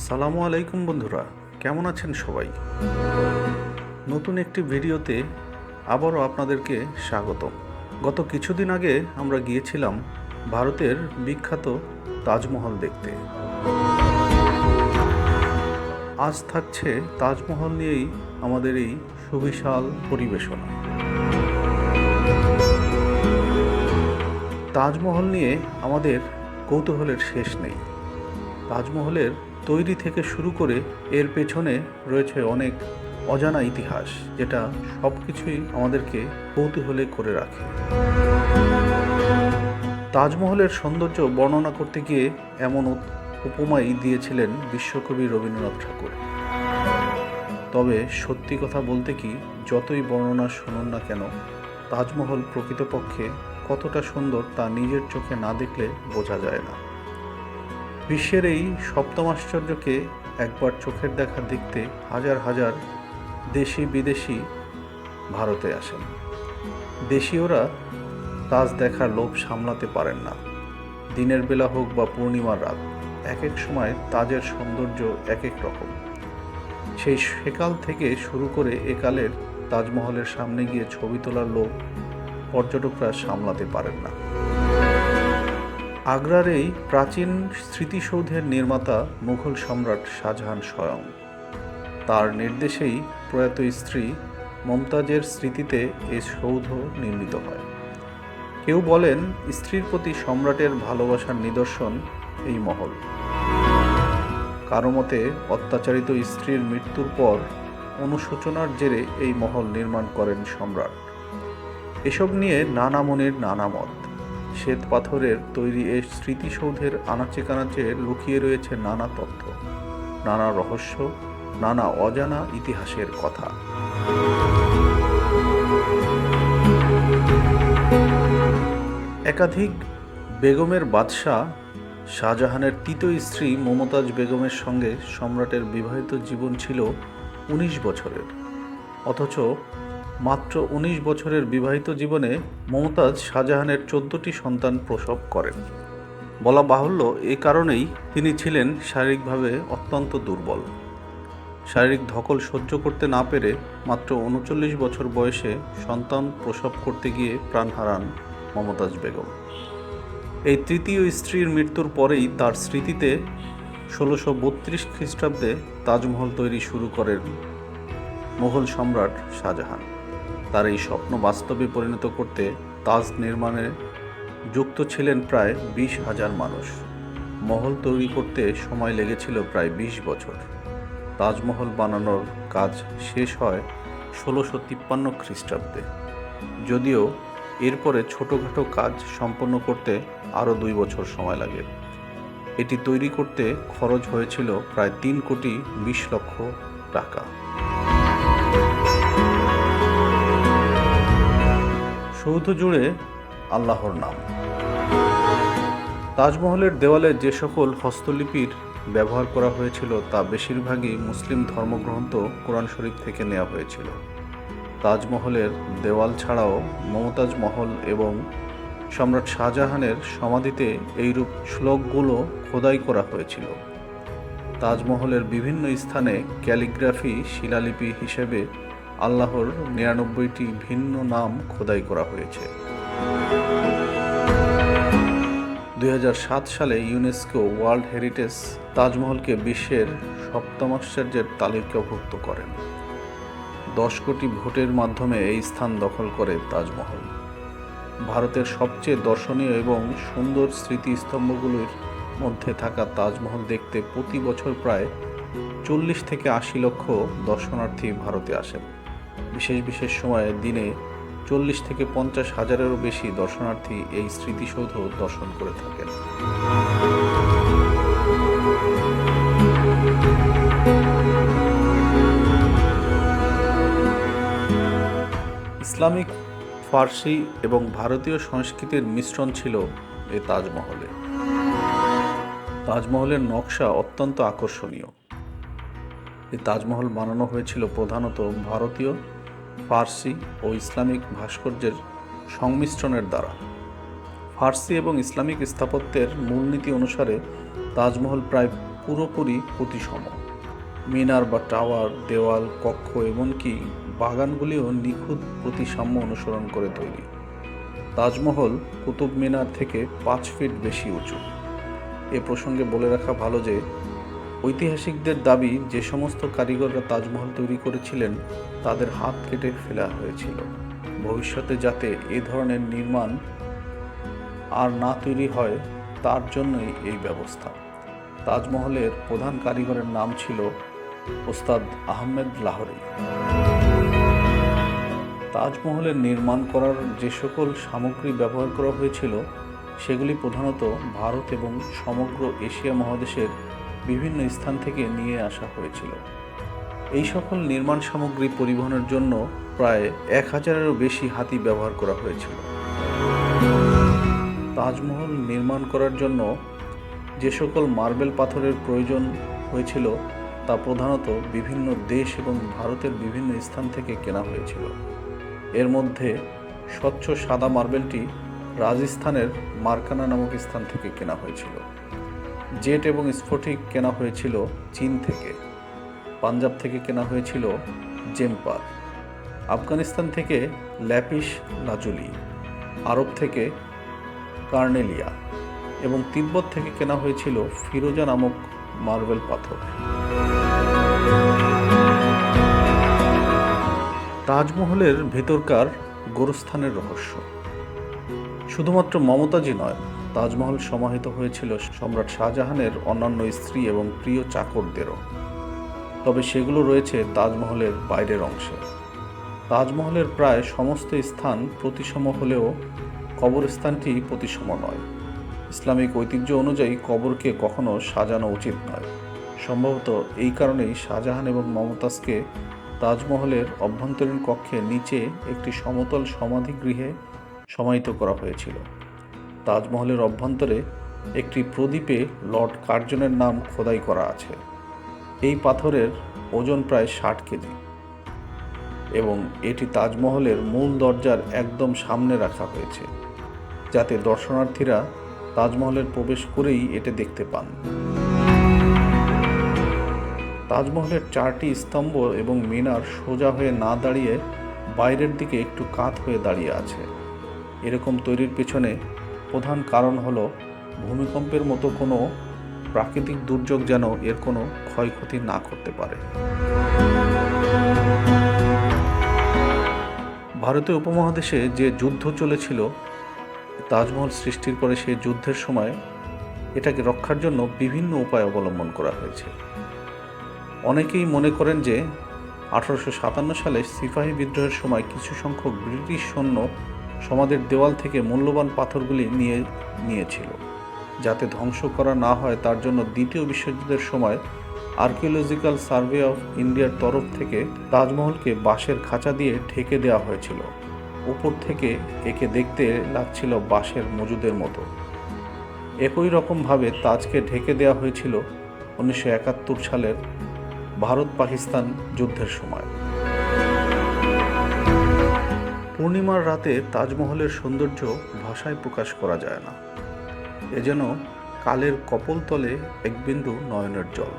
সালামু আলাইকুম বন্ধুরা, কেমন আছেন সবাই? নতুন একটি ভিডিওতে আবারও আপনাদেরকে স্বাগত গত কিছুদিন আগে আমরা গিয়েছিলাম ভারতের বিখ্যাত তাজমহল দেখতে। আজ থাকছে তাজমহল নিয়েই আমাদের এই সুবিশাল পরিবেশনা। তাজমহল নিয়ে আমাদের কৌতূহলের শেষ নেই। তাজমহলের তৈরি থেকে শুরু করে এর পেছনে রয়েছে অনেক অজানা ইতিহাস, যেটা সব কিছুই আমাদেরকে কৌতূহলে করে রাখে। তাজমহলের সৌন্দর্য বর্ণনা করতে গিয়ে এমন উপ- উপমাই দিয়েছিলেন বিশ্বকবি রবীন্দ্রনাথ ঠাকুর। তবে সত্যি কথা বলতে কি, যতই বর্ণনা শুনুন না কেন, তাজমহল প্রকৃতপক্ষে কতটা সুন্দর তা নিজের চোখে না দেখলে বোঝা যায় না। বিশ্বের এই সপ্তম আশ্চর্যকে একবার চোখের দেখা দেখতে হাজার হাজার দেশি বিদেশি ভারতে আসেন। দেশীয়রা তাজ দেখার লোভ সামলাতে পারেন না। দিনের বেলা হোক বা পূর্ণিমার রাত এক এক সময় তাজের সৌন্দর্য এক এক রকম। সেই সেকাল থেকে শুরু করে একালের তাজমহলের সামনে গিয়ে ছবি তোলার লোভ পর্যটকরা সামলাতে পারেন না। আগ্রার এই প্রাচীন স্মৃতিসৌধের নির্মাতা মুঘল সম্রাট শাহজাহান স্বয়ং। তার নির্দেশেই প্রয়াত স্ত্রী মমতাজের স্মৃতিতে এ সৌধ নির্মিত হয়। কেউ বলেন স্ত্রীর প্রতি সম্রাটের ভালোবাসার নিদর্শন এই মহল। কারও মতে অত্যাচারিত স্ত্রীর মৃত্যুর পর অনুশোচনার জেরে এই মহল নির্মাণ করেন সম্রাট। এসব নিয়ে নানা মনের নানা মত। শ্বেত পাথরের তৈরি এই স্মৃতিসৌধের আনাচে কানাচে লুকিয়ে রয়েছে নানা তথ্য, নানা রহস্য, নানা অজানা ইতিহাসের কথা। একাধিক বেগমের বাদশাহ শাহজাহানের তৃতীয় স্ত্রী মমতাজ বেগমের সঙ্গে সম্রাটের বিবাহিত জীবন ছিল উনিশ বছরের, অথচ মাত্র উনিশ বছরের বিবাহিত জীবনে মমতাজ শাহজাহানের চোদ্দটি সন্তান প্রসব করেন। বলা বাহুল্য, এ কারণেই তিনি ছিলেন শারীরিকভাবে অত্যন্ত দুর্বল। শারীরিক ধকল সহ্য করতে না পেরে মাত্র উনচল্লিশ বছর বয়সে সন্তান প্রসব করতে গিয়ে প্রাণ হারান মমতাজ বেগম। এই তৃতীয় স্ত্রীর মৃত্যুর পরেই তার স্মৃতিতে ষোলোশো বত্রিশ খ্রিস্টাব্দে তাজমহল তৈরি শুরু করেন মুঘল সম্রাট শাহজাহান। তার এই স্বপ্ন বাস্তবে পরিণত করতে তাজ নির্মাণে যুক্ত ছিলেন প্রায় বিশ হাজার মানুষ। মহল তৈরি করতে সময় লেগেছিল প্রায় বিশ বছর। তাজমহল বানানোর কাজ শেষ হয় ষোলোশো তিপ্পান্ন খ্রিস্টাব্দে। যদিও এরপরে ছোটোখাটো কাজ সম্পন্ন করতে আরও দুই বছর সময় লাগে। এটি তৈরি করতে খরচ হয়েছিল প্রায় তিন কোটি বিশ লক্ষ টাকা। সৌধ জুড়ে আল্লাহর নাম। তাজমহলের দেওয়ালে যে সকল হস্তলিপির ব্যবহার করা হয়েছিল, তা বেশিরভাগই মুসলিম ধর্মগ্রন্থ কোরআন শরীফ থেকে নেওয়া হয়েছিল। তাজমহলের দেওয়াল ছাড়াও মমতাজ মহল এবং সম্রাট শাহজাহানের সমাধিতে এইরূপ শ্লোকগুলো খোদাই করা হয়েছিল। তাজমহলের বিভিন্ন স্থানে ক্যালিগ্রাফি, শিলালিপি হিসেবে আল্লাহর নিরানব্বইটি ভিন্ন নাম খোদাই করা হয়েছে। দুই হাজার সাত সালে ইউনেস্কো ওয়ার্ল্ড হেরিটেজ তাজমহলকে বিশ্বের সপ্তম আশ্চর্যের তালিকাভুক্ত করেন। দশ কোটি ভোটের মাধ্যমে এই স্থান দখল করে তাজমহল। ভারতের সবচেয়ে দর্শনীয় এবং সুন্দর স্মৃতিস্তম্ভগুলির মধ্যে থাকা তাজমহল দেখতে প্রতি বছর প্রায় চল্লিশ থেকে আশি লক্ষ দর্শনার্থী ভারতে আসেন। বিশেষ বিশেষ সময়ে দিনে চল্লিশ থেকে পঞ্চাশ হাজারেরও বেশি দর্শনার্থী এই স্মৃতিসৌধ দর্শন করে থাকেন। ইসলামিক, ফার্সি এবং ভারতীয় সংস্কৃতির মিশ্রণ ছিল এই তাজমহলে। তাজমহলের নকশা অত্যন্ত আকর্ষণীয়। এই তাজমহল বানানো হয়েছিল প্রধানত ভারতীয়, ফার্সি ও ইসলামিক ভাস্কর্যের সংমিশ্রণের দ্বারা। ফার্সি এবং ইসলামিক স্থাপত্যের মূলনীতি অনুসারে তাজমহল প্রায় পুরোপুরি প্রতিসম। মিনার বা টাওয়ার, দেওয়াল, কক্ষ এমনকি বাগানগুলিও নিখুঁত প্রতিসাম্য অনুসরণ করে তৈরি। তাজমহল কুতুব মিনার থেকে পাঁচ ফিট বেশি উঁচু। এ প্রসঙ্গে বলে রাখা ভালো যে ঐতিহাসিকদের দাবি, যে সমস্ত কারিগররা তাজমহল তৈরি করেছিলেন, তাদের হাত কেটে ফেলা হয়েছিল। ভবিষ্যতে যাতে এ ধরনের নির্মাণ আর না তৈরি হয়, তার জন্যই এই ব্যবস্থা। তাজমহলের প্রধান কারিগরের নাম ছিল ওস্তাদ আহমেদ লাহোরি। তাজমহলের নির্মাণ করার যে সকল সামগ্রী ব্যবহার করা হয়েছিল, সেগুলি প্রধানত ভারত এবং সমগ্র এশিয়া মহাদেশের বিভিন্ন স্থান থেকে নিয়ে আসা হয়েছিল। এই সকল নির্মাণ সামগ্রী পরিবহনের জন্য প্রায় এক হাজারেরও বেশি হাতি ব্যবহার করা হয়েছিল। তাজমহল নির্মাণ করার জন্য যে সকল মার্বেল পাথরের প্রয়োজন হয়েছিল, তা প্রধানত বিভিন্ন দেশ এবং ভারতের বিভিন্ন স্থান থেকে কেনা হয়েছিল। এর মধ্যে স্বচ্ছ সাদা মার্বেলটি রাজস্থানের মার্কানা নামক স্থান থেকে কেনা হয়েছিল। জেট এবং স্ফটিক কেনা হয়েছিল চীন থেকে। পাঞ্জাব থেকে কেনা হয়েছিল জেম্পার আফগানিস্তান থেকে ল্যাপিস লাজুলি। আরব থেকে কার্নেলিয়া। এবং তিব্বত থেকে কেনা হয়েছিল ফিরোজা নামক মার্বেল পাথর। তাজমহলের ভেতরকার গোরস্থানের রহস্য। শুধুমাত্র মমতাজি নয় তাজমহল সমাহিত হয়েছিল সম্রাট শাহজাহানের অন্যান্য স্ত্রী এবং প্রিয় চাকরদেরও। তবে সেগুলো রয়েছে তাজমহলের বাইরের অংশে। তাজমহলের প্রায় সমস্ত স্থান প্রতিসম হলেও কবরস্থানটি প্রতিসম নয়। ইসলামিক ঐতিহ্য অনুযায়ী কবরকে কখনো সাজানো উচিত নয়। সম্ভবত এই কারণেই শাহজাহান এবং মমতাজকে তাজমহলের অভ্যন্তরীণ কক্ষে নিচে একটি সমতল সমাধিগৃহে সমাহিত করা হয়েছিল। তাজমহলের অভ্যন্তরে একটি প্রদীপে লর্ড কার্জনের নাম খোদাই করা আছে। এই পাথরের ওজন প্রায় ষাট কেজি এবং এটি তাজমহলের মূল দরজার একদম সামনে রাখা হয়েছে, যাতে দর্শনার্থীরা তাজমহলের প্রবেশ করেই এটা দেখতে পান। তাজমহলের চারটি স্তম্ভ এবং মিনার সোজা হয়ে না দাঁড়িয়ে বাইরের দিকে একটু কাত হয়ে দাঁড়িয়ে আছে। এরকম তৈরির পেছনে প্রধান কারণ হল, ভূমিকম্পের মতো কোনো প্রাকৃতিক দুর্যোগ যেন এর কোনো ক্ষয়ক্ষতি না করতে পারে। ভারতীয় উপমহাদেশে যে যুদ্ধ চলেছিল, তাজমহল সৃষ্টির পরে সেই যুদ্ধের সময় এটাকে রক্ষার জন্য বিভিন্ন উপায় অবলম্বন করা হয়েছে। অনেকেই মনে করেন যে, আঠারোশো সাতান্ন সালে সিপাহী বিদ্রোহের সময় কিছু সংখ্যক ব্রিটিশ সৈন্য সমাজের দেওয়াল থেকে মূল্যবান পাথরগুলি নিয়ে নিয়েছিল। যাতে ধ্বংস করা না হয়, তার জন্য দ্বিতীয় বিশ্বযুদ্ধের সময় আর্কিওলজিক্যাল সার্ভে অফ ইন্ডিয়ার তরফ থেকে তাজমহলকে বাঁশের খাঁচা দিয়ে ঢেকে দেওয়া হয়েছিল। উপর থেকে একে দেখতে লাগছিল বাঁশের মজুদের মতো। একই রকমভাবে তাজকে ঢেকে দেওয়া হয়েছিল উনিশশো একাত্তর সালের ভারত পাকিস্তান যুদ্ধের সময়। পূর্ণিমার রাতে তাজমহলের সৌন্দর্য ভাষায় প্রকাশ করা যায় না। এ যেন কালের কপলতলে এক বিন্দু নয়নের জল।